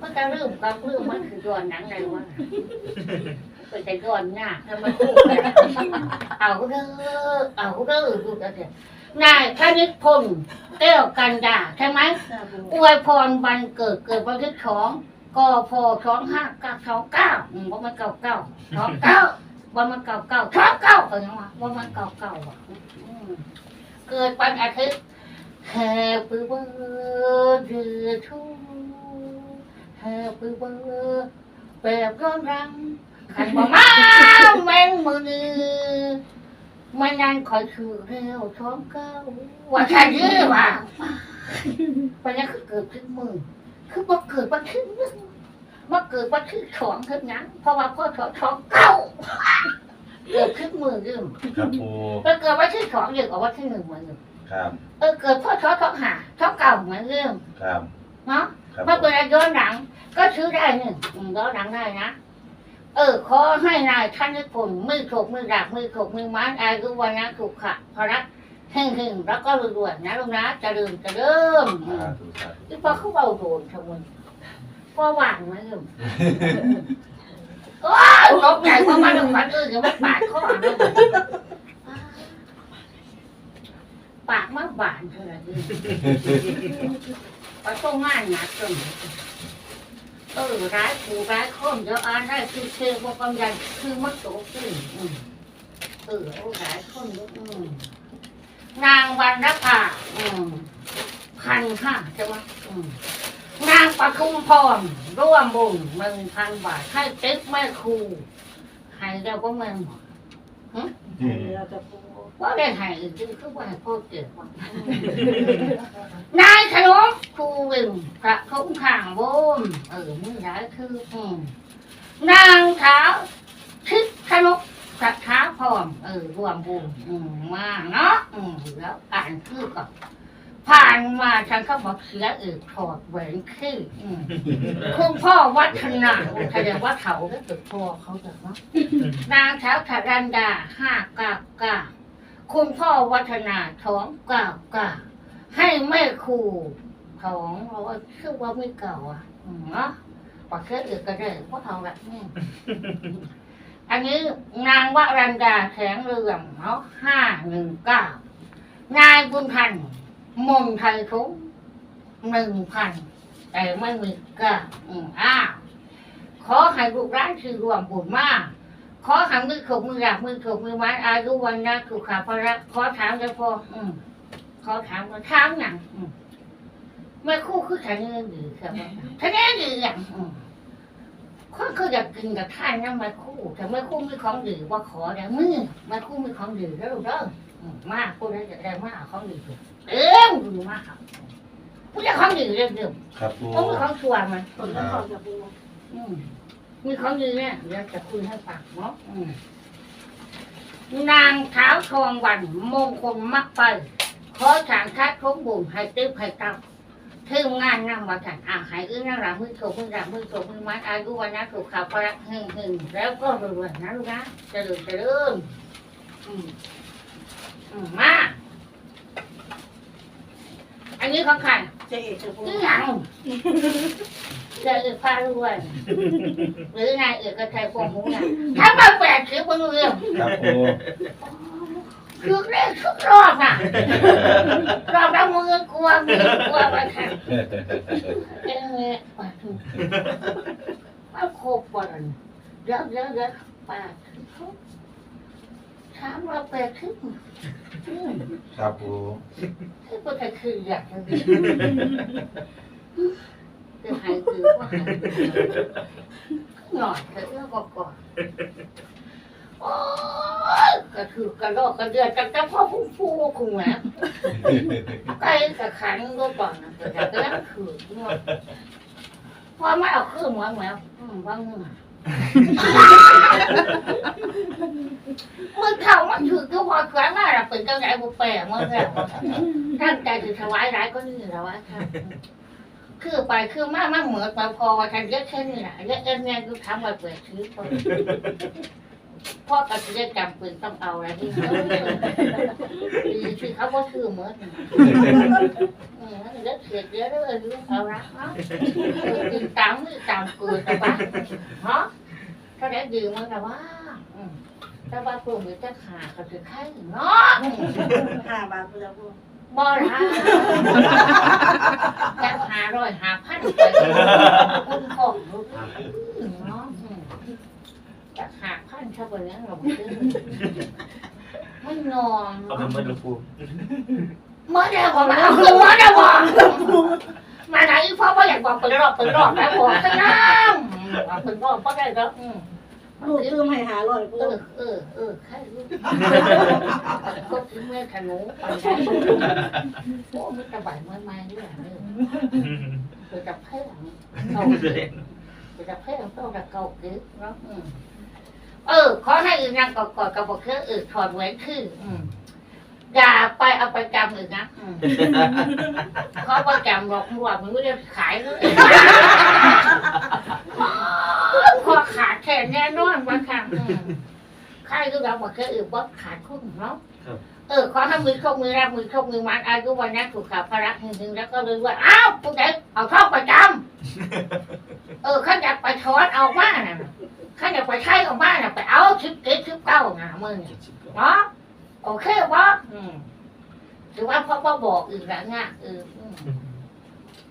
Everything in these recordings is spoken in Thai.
มันจะลืมก็ลืมมันคือย้อนหนังไหนวะเป็นแต่ย้อนยาทำไมพูดกันเอาเด้อเอาเด้อดูกันเถอะนายธนิตพลแก้วกันดาใช่ไหมอวยพรวันเกิดเกิดวันที่สองกพสองห้าเก้าสองเก้าอืมว่ามันเก้าเก้าสองเก้าว่ามันเก้าเก้าสองเก้าเออยังวะว่ามันเก้าเก้าอะเกิดวันอาทิตย์ Happy birthday to Happy birthday แบบร้อนรังขันบ่มาแมงมือนีมันนั่นคอยถือเร็วท้องเก้าว่าใช่ยื้อว่าปัญญาคือเกิดขึ้นมือคือบ่เกิดบ่ขึ้นนึงบ่เกิดบ่ขึ้นสองขึ้นหยังเพราะว่าพ่อท้องท้องเก้าเกิดขึ้นมือยืมครับปูแล้วเกิดว่าที่สองเยอะกว่าว่าที่หนึ่งมือนกัน ครับเออเกิดพ่อท้อท้องหาท้องเก่าเหมือนเดิมครับเนาะครับเมื่อเป็นย้อนหลัง ก็ซื้อได้หนึ่งอืมย้อนหลังได้นะเออขอให้นายท่านนิพนธ์มือโขกมือดาบมือโขกมือไม้อายุวันนะถูกขะพระเฮงเฮงๆแล้วก็รวยๆนะลูกนะจะเริ่มจะเริ่มสาธุสาธุที่พอเขาเบาโดนทั้งหมดพอหวานไหมลูกโอ้ยนกใหญ่กว่ามันหนึ่งวันอื่นยังไม่ปาดข้อเลย ปากมากบานเท่านั้นเองไปต้องงานหนักจนเออร้ายผูร้ายข้อมเดี๋ยวอ่านได้คือเชื่อว่าความยันคือมัดโตขึ้นอืมเออเอาร้ายข้อมเยอะอืมนางวันรภาอืมพันห้าใช่ไหมอืมนางปทุมพรร่วมบุญหนึ่งพันบาทให้ติ๊กแม่ครูให้แล้วก็เงินหมด ว่าได้ให้จริงคือว่าพ่อเกิดว่านายขนมครูวิมกระทงข้างบนเออมือร้ายคืออืมนางเท้าทิศขนมกระท้าพร้อมเออรวมบุญอืมมาเนาะอืมแล้วอ่านคือก่อนผ่านมาฉันก็บอกเสียเอกถอดแหวนคืออืมคุณพ่อวัฒนาแสดงว่าเขาก็เกิดพ่อเขาเกิดเนาะนางเท้าธารันดาห้าเก้าเก้า คุณพ่อวัฒนาท้องเก้าเก้าให้แม่ครูท้องเราว่าชื่อว่าไม่เก่าอะเนาะปากเชื่ออื่นก็ได้เพราะทองแบบนี้อันนี้นางวรันดาแสงเรืองเนาะห้าหนึ่งเก้านายบุญพันธ์มนไทยทุงหนึ่งพันแต่ไม่มีเก้าอ้าวขอให้ลูกร้านคือรวมบุญมาก ขอหางมือขบมือหลักมือขบมือไม้อายุวันนะถูกขาพระขอถามจะพออืมขอถามก็ถามหนังอืมแม่คู่คือฉันเงินดีครับฉันเงินดีอย่างอืมคนเขาอยากกินกับท่านนะแม่คู่แต่แม่คู่มีของดีว่าขอได้มือแม่คู่มีของดีแล้วลูกเด้ออืมมากคู่ได้จะได้มากของดีถูกเอ้ยดูมากครับผู้จะของดีเรื่องเดิมครับปูต้องมีของชัวร์มันครับอืม มีของดีเนี่ยเดี๋ยวจะคุยให้ฟังเนาะอืมนางเท้าทองวันมงคลมักไป ขอสางทัดทุกบุญให้ตื้อให้เต้าถึงงานนำมาถันอาหายอื้อนั่งหลังมือโถมือหลังมือโถมือไม้อายุวันนะถูกข่าวประหึ่งหึ่งแล้วก็รวยๆนะลูกนะเจะเริ่มจะเริ่มอืมอืมมาอันนี้ของใครเจ๊เอกจะพูดนี่หยัง จะเอกพารวยหรือนายเอกกระชัยพวงหูน่ะถ้ามาแปดสิบคนเรื่องครับปูคือเลขทุกรอบน่ะรอบแล้วมือกลัวมือกลัวไปค่ะเอ๊ะปาถูกมาโคบปอนเดี๋ยวเดี๋ยวเดี๋ยวปาทุกถามเราแปดสิบอืมครับปูคือก็จะคืออยากจะดี คือหายคือว่าหยอยเถอะแล้วก็ก่อนโอ้ยกระถือกระโดดกระเดือดกระจับพ่อพุ่งฟูคุณแม่ไก่กระขันก็ก่อนนะแต่ก็ยังถือเนาะพอไม่เอาคืองมาแล้วอืมว่างเงามือเข่ามันถือก็พอแขวนมาละเป็นจังไหนบุแปะมันแล้วตั้งใจถือถวายร้ายก็นี่แล้วอะค่ะ คือไปคือมากมากเหมือนไปพอฉันเยอะแค่นี้แหละเยอะเอ็นเนี่ยกูทำมาเปิดชื้อคนพ่อกระเทียมจำป็นต้องเอาอะไรที่เขาดีที่เขาก็ซื้อเหมือนอืมแล้วเสียเยอะเลยเอาละเนาะกินตามมือตามเกือแต่ว่าเนาะถ้าได้ดื่มมันแต่ว่าแต่ว่าพวกมือจะขาเขาจะไข่เนาะหาบาทพุทธพู บ่ละจะหาร้อยหาพันไปคุณของรู้เนาะอืมจะหาพันเท่าไหร่แล้วเราไม่ได้ไม่นอนเอาไปเมื่อหลวงปู่เมื่อเดียวผมเอาคือเมื่อเดียวผมมาไหนพ่อพ่ออยากบอกเป็นรอบเป็นรอบแล้วบอกซะน้ำบอกเป็นรอบพ่อได้แล้วอืม ลูกตื้มให้หาร้อยพูเออเออเออใครรู้ก็ถึงเมื่อขนุนไปได้โอ้ไม่สบายเมื่อไม่ด้วยเนี่ยเกิดกับแพ้เราเกิดกับแพ้ต้องกับเก่าเกิดเนาะอืมเออ ขอให้อื่นนั่งกอดกอดกับบอกเครื่องอื่นถอดแหวนคืออืมอย่าไปเอาไปจำอื่นนะอืมเขาประจำหรอกมึงว่ามึงไม่ได้ขายเลยพอ ขาดแค่แน่นอนว่าค่ะอืมใครก็เราบอกเครื่องอื่นว่าขาดคุ้มเนาะเออขอให้มือโชคมือรับมือโชคมือมันอายุวันนี้ถูกขาพระหนึ่งแล้วก็เลยว่าอ้าวผู้ใดเอาท่องประจำเออข้าอยากไปถอนเอาบ้านน่ะข้าอยากไปใช้เอาบ้านน่ะไปเอาชิปเก็ตชิปเก้าน่ะมึงเนาะโอเคบ่อืมถือว่าพ่อพ่อบอกอีกแล้วไงเออ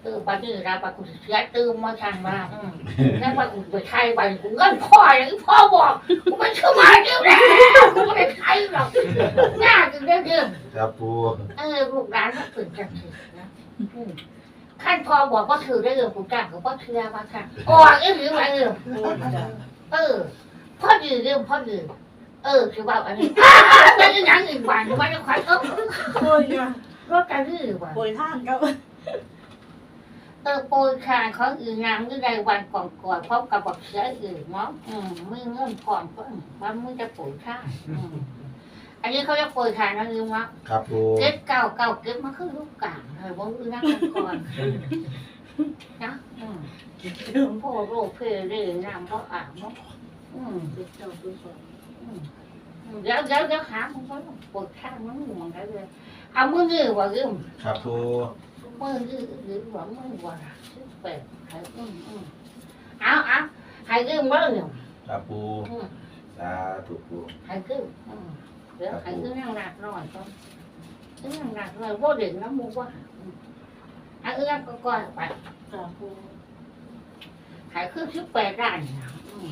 อืมเออปัจจุบันปัจจุบันเสียตื่มมาทันว่าอืมแล้วปัจจุบันไปใช้ไปกูเงินพ่ออย่างที่พ่อบอกกูไม่เชื่อมาเดียวแล้วกูไม่ได้ใช้หรอกง่ายจริงเรื่องครับปูเออลูกร้านมันตื่นจังถือนะอืมขั้นพอบอกว่าถือได้เรื่องกูจ้างเขาก็เชื่อว่าค่ะออกอีหรือว่าเออเออพ่อดีเรื่องพ่อดีเออคือว่าอันนี้เป็นอีหยังอีกวันวันนี้ขวัญเออโอ้ยนะรถกันรื้อว่ะโปรยท่านก็ เออโปรยคานของอื่นงามนี่ได้วันก่อนก่อนพบกับบอกเสียอื่นเนาะอืมไม่เงื่อนก่อนเพิ่นว่ามึงจะโปรยคานอืมอันนี้เขาเรียกโปรยคานนะลืมวะครับปูเก็บเก่าเก่าเก็บมาคือลูกกลางเลยว่าอือนั่งกันก่อนนะอืมพ่อโรคเพลเร่น้ำเขาอาบเนาะอืมเด็กเจ้าตัวสองอืมเดี๋ยวเดี๋ยวเดี๋ยวหามึงก็ปวดข้างมันหมองได้เลยเอามือยืดว่ายืมครับปู มือยืดหรือว่ามือว่าชื่อเป็ดให้อืมอืมเอาเอาให้ยืมบ้างเนี่ยครับปูอืมสาธุปูให้ยืมอืมเดี๋ยวให้ยืมนั่งหนักหน่อยก็นั่งหนักหน่อยว่าเด็กน้ำมูกว่าอืมเอาเอื้อมก็ก่อนไปค่ะพูขายเครื่องชิปแปดร้านนะอืม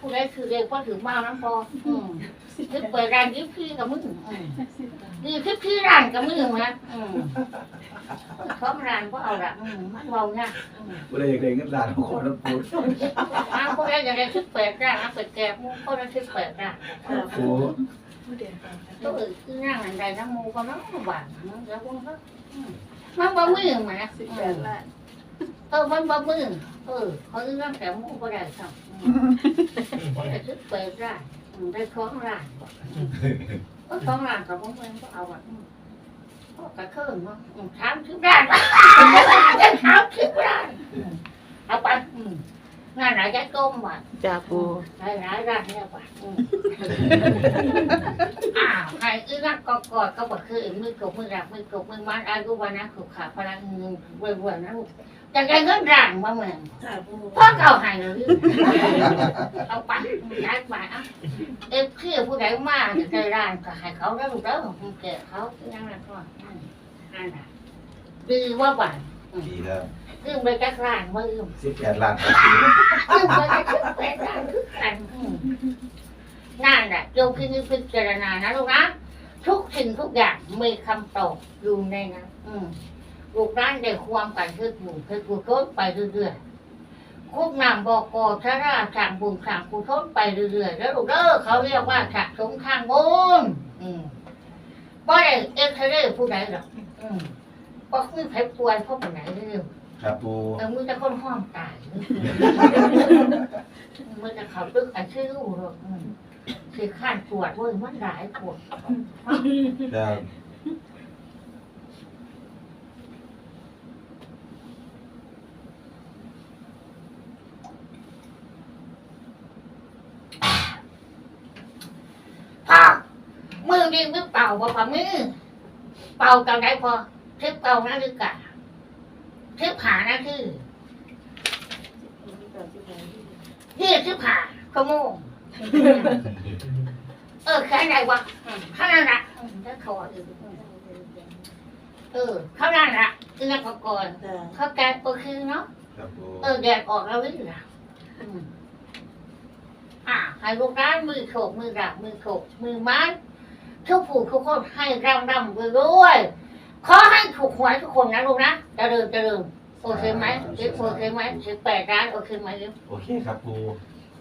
ผู้ใดคือเด็กก็ถือมาน้ำพออืม ชิปแปดร้านยิบพี่กับมึงอืมดีชิปพี่ร้านกับมึงนะอืมท้องร้านก็เอาละอืมมันเบาเนี่ยอืมปูได้อยากได้เงินล้านของคนนะปูอ้าวผู้ใดอยากได้ชิปแปดร้านเอาไปแกะมูก็ได้ชิปแปดร้านค่ะปูตัวอื่นคือนั่งอันใดน้ำมูก็น้ำหวานแล้วพวกเขาอืมมันบ่มือมาสิบอืแปมดล้านเออมันบ่มือเออเขาเรื่องแต่มูก็ได้ครับก็ได้ซื้อเปิดร้านอืม ได้ท้องร้านก็ท้องร้านกับพวกมันก็เอาอะก็กระเคิงเนาะอืมถามถึงร้านถามถึงร้านเอาไป อืมงานไหนจะก้มว่ะจ้าปูหลายหลายร้านเนี่ยว่ะอืมอ้าวใครอื้อรักกอกอดก็บอกคือมือกบมือรักมือกบมือมันอายุวันนะขุขาพลังเงินเว้ยๆนะลูกจะได้เงินร้านมาเหมือนค่ะพูพ่อเก่าหายเลยเอาไปย้ายไปอะเอฟเพื่อผู้ใดมาจะได้ร้านก็ให้เขาแล้วลูกแล้วคุณแก่เขายังไงก็นั่นนั่นน่ะดีว่าบ้าน ดีครับยืมไปจากร้านมายืมสิบแปดล้านครับปูยืมไปจากไปร้านคือกันอืมนั่นแหละโยมพินิจพิจารณานะลูกนะทุกสิ่งทุกอย่างมีคำตอบอยู่ในนั้นอืมลูกร้านได้ความกันคือบุญคือกุศลไปเรื่อยๆคุกนำบอกอชราสั่งบุญสั่งกุศลไปเรื่อยๆแล้วลูกเด้อเขาเรียกว่าสะสมข้างบนอืมบ่ได้เอ็กซ์เรย์ผู้ใดหรอกอืม ก็คือไผปวยเพราะปัญหนเรื่องครับปูเออมือจะค่อนห้อมตายมือจะเขาตึกอาชื่อรู้หรอกอืมคือขั้นปวดเว้ยมันหลายปวดครัพ่อมือเรีงมือเป่าบ่พ่อมือเป่ากันได้พอ เทปเป่านาฬิกาเทปผ่านะคือยี่สิบผ่าขโมงเออแค่ไหนวะข้างนั้นละถ้าถอดอีกเออข้างนั้นละคือนักก่อนจ้าเขาแกงก็คือเนาะครับปูเออแดดออกแล้ววิ่งละอืมอ่าให้ลูกร้านมือโขกมือดักมือโขกมือไม้ทุกผู้ทุกคนให้ร่ำร่ำรวยรวย ขอให้ถูกหวยทุกคนนะลูกนะเจะเดินจะเดินโอเคไหมเจ๊โอเคไหมสิบแปดร้านโอเคไหมเจ๊โอเคครับปู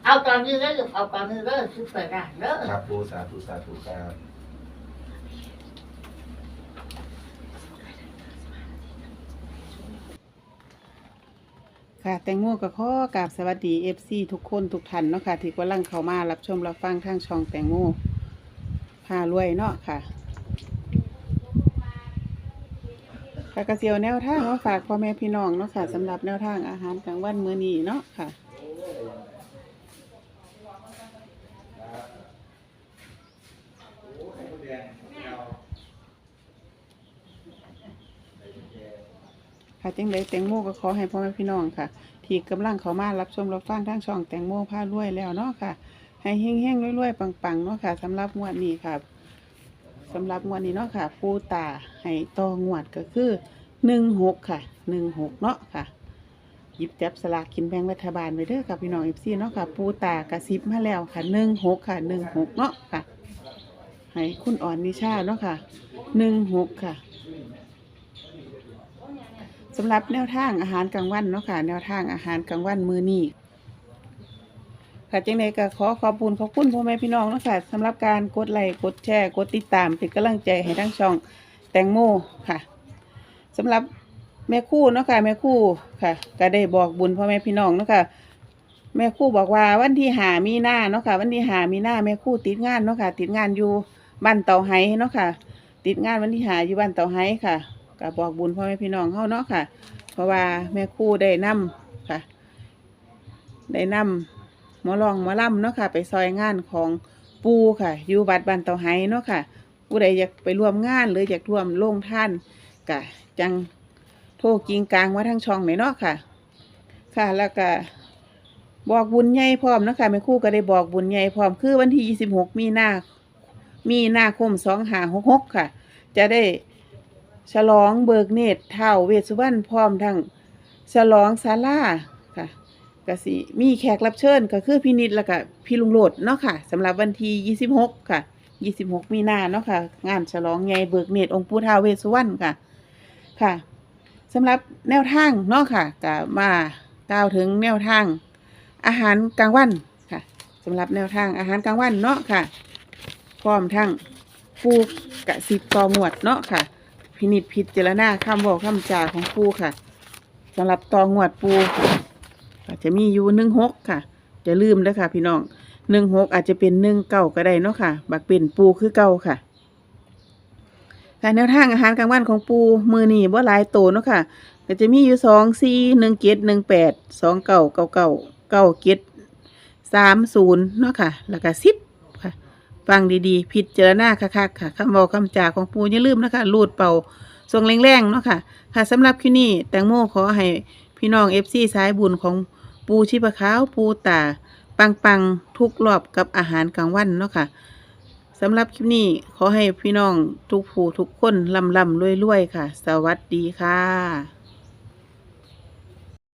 เอาตอนนี้เลิกเอาตอนนี้เลิกสิบแปดร้านเลิกครับปูสาธุสาธุครับค่ะแตงโมก็ขอกราบสวัสดี FC ทุกคนทุกท่านเนาะค่ะที่กำลังเข้ามารับชมรับฟังทางช่องแตงโมพารวยเนาะค่ะ ค่ะกระเจียวแนวทางมาฝากพ่อแม่พี่น้องเนาะค่ะสำหรับแนวทางอาหารกลางวันมื้อนี้เนาะค่ะ ค่ะจังไดแตงโมก็ขอให้พ่อแม่พี่น้องค่ะ ที่กำลังเข้ามารับชมรับฟังทางช่องแตงโมพารวยแล้วเนาะค่ะ ให้เฮงๆรวยๆปังๆเนาะค่ะสำหรับงวดนี้ค่ะ สำหรับงวดนี้เนาะค่ะ ปูตาให้ต่องวดก็คือหนึ่งหกค่ะหนึ่งหกเนาะค่ะหยิบจับสลากกินแบ่งรัฐบาลไปเด้อค่ะพี่น้องเอฟซีเนาะค่ะ ปูตากระซิบมาแล้วค่ะหนึ่งหกค่ะหนึ่งหกเนาะค่ะ ให้คุณอ่อนนิชาเนาะค่ะหนึ่งหกค่ะสำหรับแนวทางอาหารกลางวันเนาะค่ะ แนวทางอาหารกลางวันมื้อนี้ ค่ะจังไดก็ขอขอบคุณขอบคุณพ่อแม่พี่น้องเนาะค่ะสำหรับการกดไลค์กดแชร์กดติดตามเป็นกำลังใจให้ทั้งช่องแตงโมค่ะสำหรับแม่คู่เนาะค่ะแม่คู่ค่ะ ก็ได้บอกบุญพ่อแม่พี่น้องเนาะค่ะแม่คู่บอกว่าวันที่หามีหน้าเนาะค่ะ วันที่หามีหน้าแม่คู่ติดงานเนาะค่ะ ติดงานอยู่บ้านเตาไห้เนาะค่ะ ติดงานวันที่หาอยู่บ้านเตาไห้ค่ะก็บอกบุญพ่อแม่พี่น้องเฮาเนาะค่ะ เพราะว่าแม่คู่ได้นำค่ะ ได้นำ หมอลองหมอล่ำเนาะค่ะ ไปซอยงานของปูค่ะ อยู่บัดบ้านเตาไห้เนาะค่ะ ผู้ใดอยากไปร่วมงานหรืออยากร่วมลงท่านกะจังโทรกิงกลางมาทางช่องไหนเนาะค่ะ ค่ะแล้วก็บอกบุญใหญ่พร้อมเนาะคะแม่คู่ก็ได้บอกบุญใหญ่พร้อมคือวันที่ยี่สิบหกมีนามีนาคมสองหาหกหกค่ะ จะได้ฉลองเบิกเนตรเท่าเวสสุวรรณพร้อมทั้งฉลองศาลาค่ะ ก็สิมีแขกรับเชิญก็คือพี่นิดแล้วก็พี่ลุงโหลดเนาะค่ะสำหรับวันที่ยี่สิบหกค่ะยี่สิบหกมีนาเนาะค่ะ งานฉลองใหญ่เบิกเนตรองค์ปู่ท้าวเวสสุวรรณค่ะค่ะสำหรับแนวทางเนาะค่ะก็มากล่าวถึงแนวทาง อาหารกลางวันค่ะสำหรับแนวทางอาหารกลางวันเนาะค่ะพร้อมทั้งปูกะสิบต่อหมวดเนาะค่ะ พินิจพิจารณาคำบอกคำจาของปูค่ะสำหรับต่อหมวดปู ก็จะมีอยู่หนึ่งหกค่ะ จะลืมเด้อค่ะ พี่น้องหนึ่งหกอาจจะเป็นหนึ่งเก้าก็ได้เนาะค่ะ บักเป็นปูคือเก้าค่ะการแนวทางอาหารกลางวันของปูมือนี่บ่หลายโตเนาะค่ะก็จะมีอยู่สองสี่หนึ่งเจ็ดหนึ่งแปดสองเก้าเก้าเก้าเก้าเจ็ดสามศูนย์เนาะค่ะ แล้วก็สิบค่ะ ฟังดีๆ พิจารณาคักๆค่ะคำบอกคำจาของปูอย่าลืมนะคะรูดเป่าทรงแรงๆเนาะค่ะ ค่ะสำหรับคลิปนี้แตงโมขอให้พี่น้องเอฟซีสายบุญของ ปูชีพขาว ปูตา ปังๆทุกรอบกับอาหารกลางวันเนาะค่ะสำหรับคลิปนี้ขอให้พี่น้องทุกผู้ทุกคนลำลำรวยๆค่ะ สวัสดีค่ะ